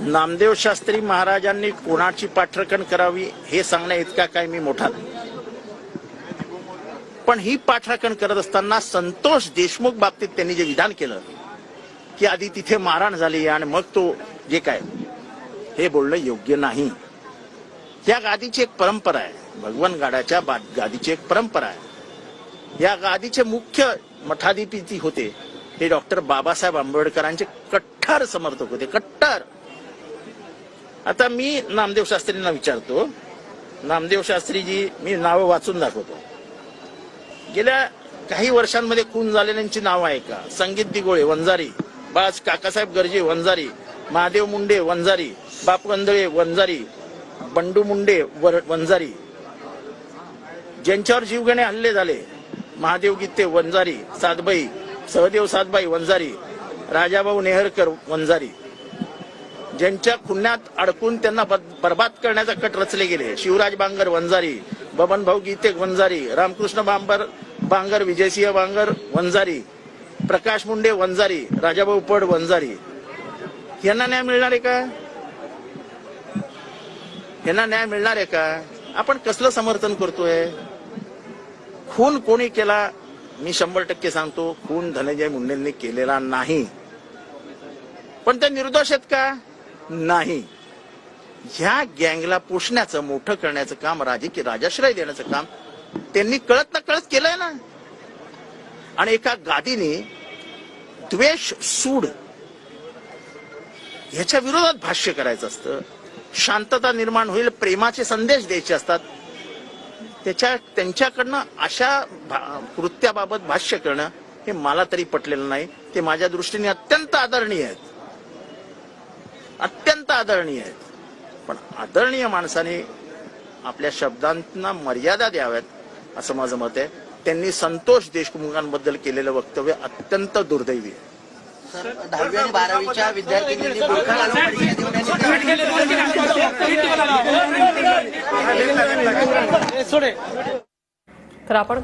नामदेव शास्त्री महाराजांनी कोणाची पाठराखण करावी हे सांगण्या इतका काय मी मोठा नाही. पण ही पाठराखण करत असताना संतोष देशमुख बाबतीत त्यांनी जे विधान केलं की आधी तिथे मारहाण झाली आणि मग तो जे काय हे बोलणं योग्य नाही. त्या गादीची एक परंपरा आहे. भगवान गाडाच्या बा- गादीची एक परंपरा आहे. या गादीचे मुख्य मठाधिपती होते हे डॉक्टर बाबासाहेब आंबेडकरांचे कट्टर समर्थक होते कट्टर आता मी नामदेव शास्त्रींना विचारतो. नामदेव शास्त्रीजी मी नावं वाचून दाखवतो. गेल्या काही वर्षांमध्ये खून झालेल्यांची नावं आहे का? संगीत दिगोळे वंजारी. बाज काकासाहेब गर्जे वंजारी. महादेव मुंडे वंजारी. बाप वंदळे वंजारी. बंडू मुंडे वर- वंजारी. ज्यांच्यावर जीवघेणे हल्ले झाले महादेव गीते वंजारी सातबाई सहदेव सातबाई वंजारी राजाभाऊ नेहरकर वंजारी ज्यांच्या खुन्यात अडकून त्यांना बर्बाद करण्याचा कट रचले गेले. शिवराज बांगर वंजारी बबन भाऊ गीते वंजारी रामकृष्ण बांबर बांगर विजयसिंह बांगर वंजारी प्रकाश मुंडे वंजारी राजाभाऊ पड वंजारी. यांना न्याय मिळणार आहे का? यांना न्याय मिळणार आहे का? आपण कसलं समर्थन करतोय? खून कोणी केला? मी शंभर टक्के सांगतो खून धनंजय मुंडेंनी केलेला नाही. पण ते निर्दोष आहेत का? नाही. ह्या गँगला पोषण्याचं मोठं करण्याचं काम राजकीय राजाश्रय देण्याचं काम त्यांनी कळत ना कळत केलंय ना. आणि एका गादीने द्वेष सूड ह्याच्या विरोधात भाष्य करायचं असतं. शांतता निर्माण होईल प्रेमाचे संदेश द्यायचे असतात. त्याच्या त्यांच्याकडनं अशा कृत्याबाबत भाष्य करणं हे मला तरी पटलेलं नाही. ते माझ्या दृष्टीने अत्यंत आदरणीय आहेत. अत्यंत आदरणीय आहेत. पण आदरणीय माणसाने आपल्या शब्दांना मर्यादा द्याव्यात असं माझं मत आहे. त्यांनी संतोष देशमुखांबद्दल केलेलं वक्तव्य अत्यंत दुर्दैवी आहे. सर दहावी आणि बारावीच्या विद्यार्थ्यांनी तर आपण